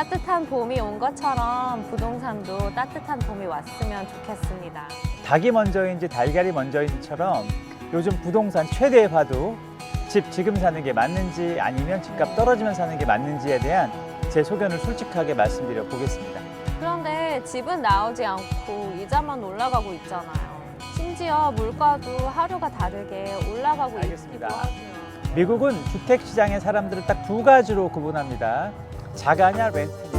따뜻한 봄이 온 것처럼 부동산도 따뜻한 봄이 왔으면 좋겠습니다. 닭이 먼저인지 달걀이 먼저인지처럼 요즘 부동산 최대의 화두 집 지금 사는 게 맞는지 아니면 집값 떨어지면 사는 게 맞는지에 대한 제 소견을 솔직하게 말씀드려 보겠습니다. 그런데 집은 나오지 않고 이자만 올라가고 있잖아요. 심지어 물가도 하루가 다르게 올라가고 알겠습니다. 있기도 하고요. 미국은 주택 시장의 사람들을 딱 두 가지로 구분합니다. 자가냐 렌트냐.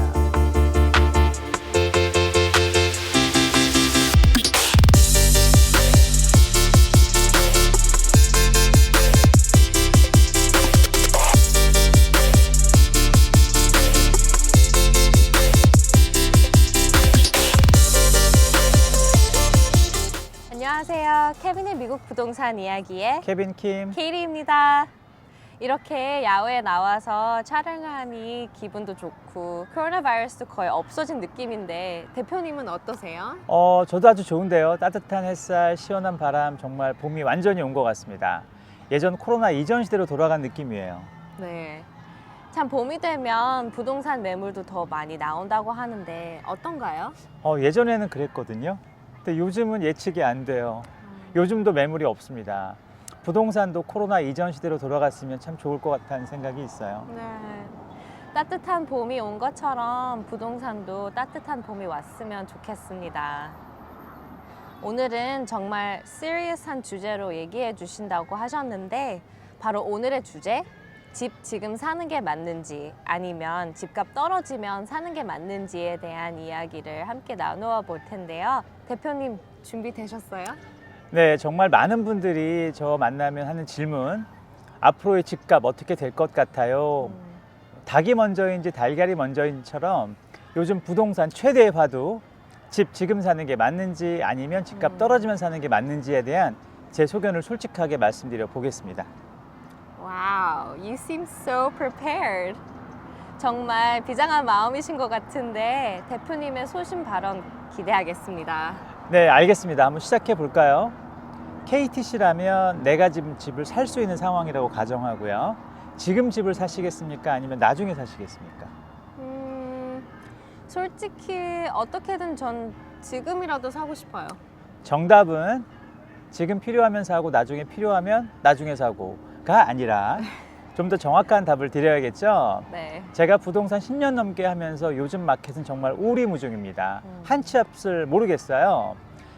안녕하세요. 케빈의 미국 부동산 이야기의 케빈 킴. 케이리입니다. 이렇게 야외에 나와서 촬영을 하니 기분도 좋고 코로나 바이러스도 거의 없어진 느낌인데 대표님은 어떠세요? 어, 저도 아주 좋은데요. 따뜻한 햇살, 시원한 바람, 정말 봄이 완전히 온 것 같습니다. 예전 코로나 이전 시대로 돌아간 느낌이에요. 네. 참 봄이 되면 부동산 매물도 더 많이 나온다고 하는데 어떤가요? 어, 예전에는 그랬거든요. 근데 요즘은 예측이 안 돼요. 요즘도 매물이 없습니다. 부동산도 코로나 이전 시대로 돌아갔으면 참 좋을 것 같다는 생각이 있어요. 네. 따뜻한 봄이 온 것처럼 부동산도 따뜻한 봄이 왔으면 좋겠습니다. 오늘은 정말 시리어스한 주제로 얘기해 주신다고 하셨는데 바로 오늘의 주제 집 지금 사는 게 맞는지 아니면 집값 떨어지면 사는 게 맞는지에 대한 이야기를 함께 나누어 볼 텐데요. 대표님 준비되셨어요? 네, 정말 많은 분들이 저 만나면 하는 질문. 앞으로의 집값 어떻게 될 것 같아요? 음, 닭이 먼저인지 달걀이 먼저인지처럼 요즘 부동산 최대의 화두 집 지금 사는 게 맞는지 아니면 집값 음. 떨어지면 사는 게 맞는지에 대한 제 소견을 솔직하게 말씀드려 보겠습니다. Wow, you seem so prepared. 정말 비장한 마음이신 것 같은데 대표님의 소신 발언 기대하겠습니다. 네, 알겠습니다. 한번 시작해 볼까요? KTC라면 내가 지금 집을 살 수 있는 상황이라고 가정하고요. 지금 집을 사시겠습니까? 아니면 나중에 사시겠습니까? 음, 솔직히 어떻게든 전 지금이라도 사고 싶어요. 정답은 지금 필요하면 사고 나중에 필요하면 나중에 사고가 아니라 좀 더 정확한 답을 드려야겠죠. 네. 제가 부동산 10년 넘게 하면서 요즘 마켓은 정말 오리무중입니다. 음. 한치 앞을 모르겠어요.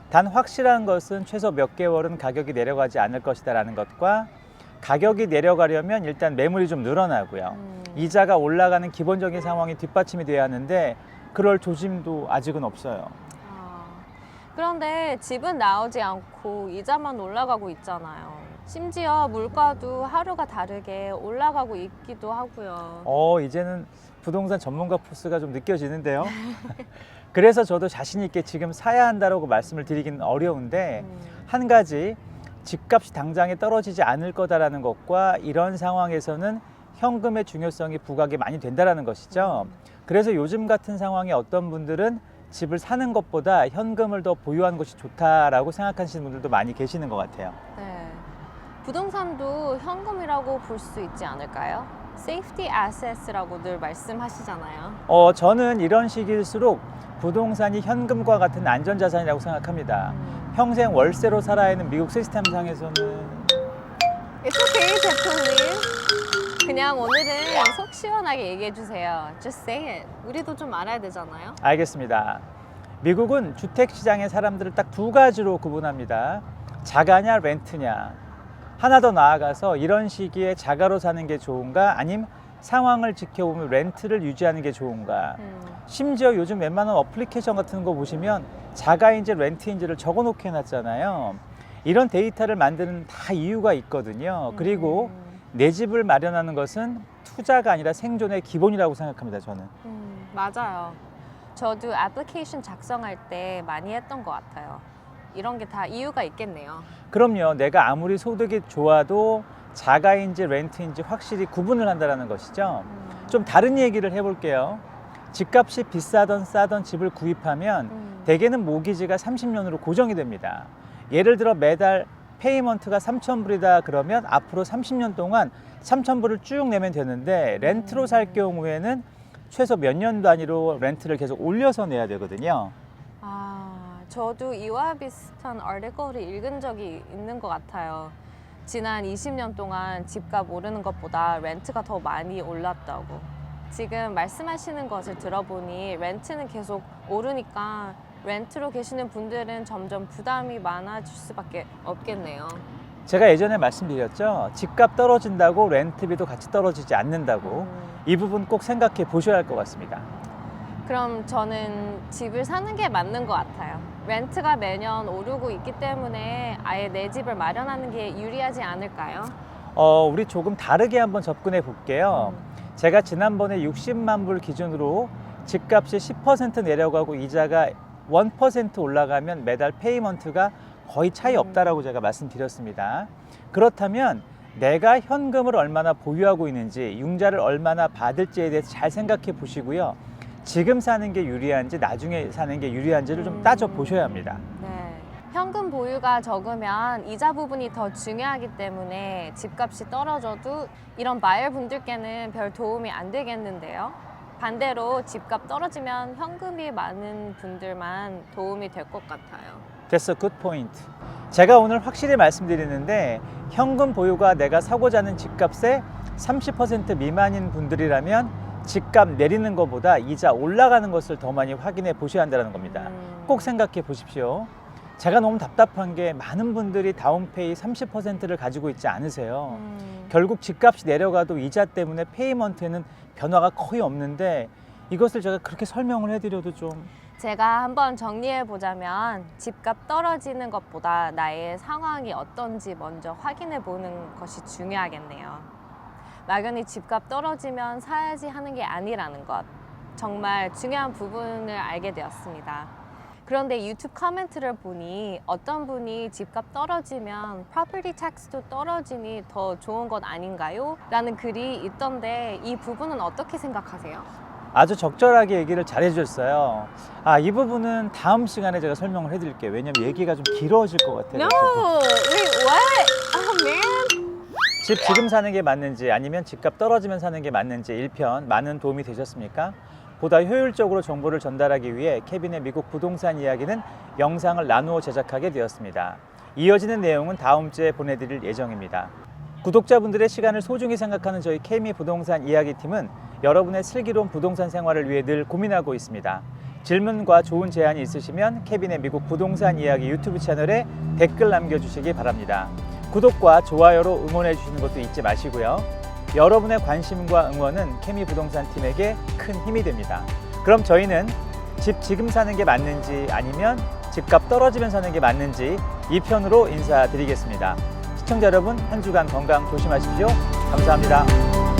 단 확실한 것은 최소 몇 개월은 가격이 내려가지 않을 것이다라는 것과 가격이 내려가려면 일단 매물이 좀 늘어나고요. 음, 이자가 올라가는 기본적인 상황이 뒷받침이 돼야 하는데 그럴 조짐도 아직은 없어요. 아, 그런데 집은 나오지 않고 이자만 올라가고 있잖아요. 심지어 물가도 하루가 다르게 올라가고 있기도 하고요. 어, 이제는 부동산 전문가 포스가 좀 느껴지는데요. 그래서 저도 자신 있게 지금 사야 한다라고 말씀을 드리기는 어려운데 음, 한 가지 집값이 당장에 떨어지지 않을 거다라는 것과 이런 상황에서는 현금의 중요성이 부각이 많이 된다라는 것이죠. 그래서 요즘 같은 상황에 어떤 분들은 집을 사는 것보다 현금을 더 보유하는 것이 좋다라고 생각하시는 분들도 많이 계시는 것 같아요. 네. 부동산도 현금이라고 볼 수 있지 않을까요? 세이프티 아세스라고 늘 말씀하시잖아요. 어, 저는 이런 시기일수록 부동산이 현금과 같은 안전자산이라고 생각합니다. 음. 평생 월세로 살아야 하는 미국 시스템상에서는 It's okay, 대표님. 그냥 오늘은 속 시원하게 얘기해 주세요. Just say it. 우리도 좀 알아야 되잖아요. 알겠습니다. 미국은 주택 시장의 사람들을 딱 두 가지로 구분합니다. 자가냐 렌트냐. 하나 더 나아가서 이런 시기에 자가로 사는 게 좋은가 아님 상황을 지켜보면 렌트를 유지하는 게 좋은가. 음. 심지어 요즘 웬만한 어플리케이션 같은 거 보시면 자가인지 렌트인지를 적어 놓게 해놨잖아요. 이런 데이터를 만드는 다 이유가 있거든요. 그리고 음. 내 집을 마련하는 것은 투자가 아니라 생존의 기본이라고 생각합니다. 저는. 음, 맞아요. 저도 애플리케이션 작성할 때 많이 했던 것 같아요. 이런 게 다 이유가 있겠네요. 그럼요. 내가 아무리 소득이 좋아도 자가인지 렌트인지 확실히 구분을 한다는 것이죠. 음. 좀 다른 얘기를 해볼게요. 집값이 비싸던 싸던 집을 구입하면 음. 대개는 모기지가 30년으로 고정이 됩니다. 예를 들어 매달 페이먼트가 3,000불이다 그러면 앞으로 30년 동안 3,000불을 쭉 내면 되는데 렌트로 살 경우에는 최소 몇 년 단위로 렌트를 계속 올려서 내야 되거든요. 아, 저도 이와 비슷한 아티클을 읽은 적이 있는 것 같아요. 지난 20년 동안 집값 오르는 것보다 렌트가 더 많이 올랐다고. 지금 말씀하시는 것을 들어보니 렌트는 계속 오르니까 렌트로 계시는 분들은 점점 부담이 많아질 수밖에 없겠네요. 제가 예전에 말씀드렸죠. 집값 떨어진다고 렌트비도 같이 떨어지지 않는다고. 음, 이 부분 꼭 생각해 보셔야 할 것 같습니다. 그럼 저는 집을 사는 게 맞는 것 같아요. 렌트가 매년 오르고 있기 때문에 아예 내 집을 마련하는 게 유리하지 않을까요? 어, 우리 조금 다르게 한번 접근해 볼게요. 음. 제가 지난번에 60만 불 기준으로 집값이 10% 내려가고 이자가 1% 올라가면 매달 페이먼트가 거의 차이 음. 없다라고 제가 말씀드렸습니다. 그렇다면 내가 현금을 얼마나 보유하고 있는지, 융자를 얼마나 받을지에 대해서 잘 생각해 보시고요. 지금 사는 게 유리한지, 나중에 사는 게 유리한지를 좀 음. 따져 보셔야 합니다. 네. 현금 보유가 적으면 이자 부분이 더 중요하기 때문에 집값이 떨어져도 이런 바이어 분들께는 별 도움이 안 되겠는데요. 반대로 집값 떨어지면 현금이 많은 분들만 도움이 될 것 같아요. 됐어, 굿 포인트. 제가 오늘 확실히 말씀드리는데 현금 보유가 내가 사고자 하는 집값의 30% 미만인 분들이라면 집값 내리는 것보다 이자 올라가는 것을 더 많이 확인해 보셔야 한다는 겁니다. 음. 꼭 생각해 보십시오. 제가 너무 답답한 게 많은 분들이 다운페이 30%를 가지고 있지 않으세요. 음. 결국 집값이 내려가도 이자 때문에 페이먼트에는 변화가 거의 없는데 이것을 제가 그렇게 설명을 해드려도 좀 제가 한번 정리해 보자면 집값 떨어지는 것보다 나의 상황이 어떤지 먼저 확인해 보는 것이 중요하겠네요. 막연히 집값 떨어지면 사야지 하는 게 아니라는 것. 정말 중요한 부분을 알게 되었습니다. 그런데 유튜브 커멘트를 보니 어떤 분이 집값 떨어지면 property tax도 떨어지니 더 좋은 것 아닌가요? 라는 글이 있던데 이 부분은 어떻게 생각하세요? 아주 적절하게 얘기를 잘 해주셨어요. 아, 이 부분은 다음 시간에 제가 설명을 해드릴게요. 왜냐면 얘기가 좀 길어질 것 같아요. No, wait, what? Oh man. 집 지금 사는 게 맞는지 아니면 집값 떨어지면 사는 게 맞는지 1편 많은 도움이 되셨습니까? 보다 효율적으로 정보를 전달하기 위해 케빈의 미국 부동산 이야기는 영상을 나누어 제작하게 되었습니다. 이어지는 내용은 다음 주에 보내드릴 예정입니다. 구독자분들의 시간을 소중히 생각하는 저희 케미 부동산 이야기팀은 여러분의 슬기로운 부동산 생활을 위해 늘 고민하고 있습니다. 질문과 좋은 제안이 있으시면 케빈의 미국 부동산 이야기 유튜브 채널에 댓글 남겨주시기 바랍니다. 구독과 좋아요로 응원해 주시는 것도 잊지 마시고요. 여러분의 관심과 응원은 케미 부동산 팀에게 큰 힘이 됩니다. 그럼 저희는 집 지금 사는 게 맞는지 아니면 집값 떨어지면 사는 게 맞는지 이 편으로 인사드리겠습니다. 시청자 여러분 한 주간 건강 조심하십시오. 감사합니다.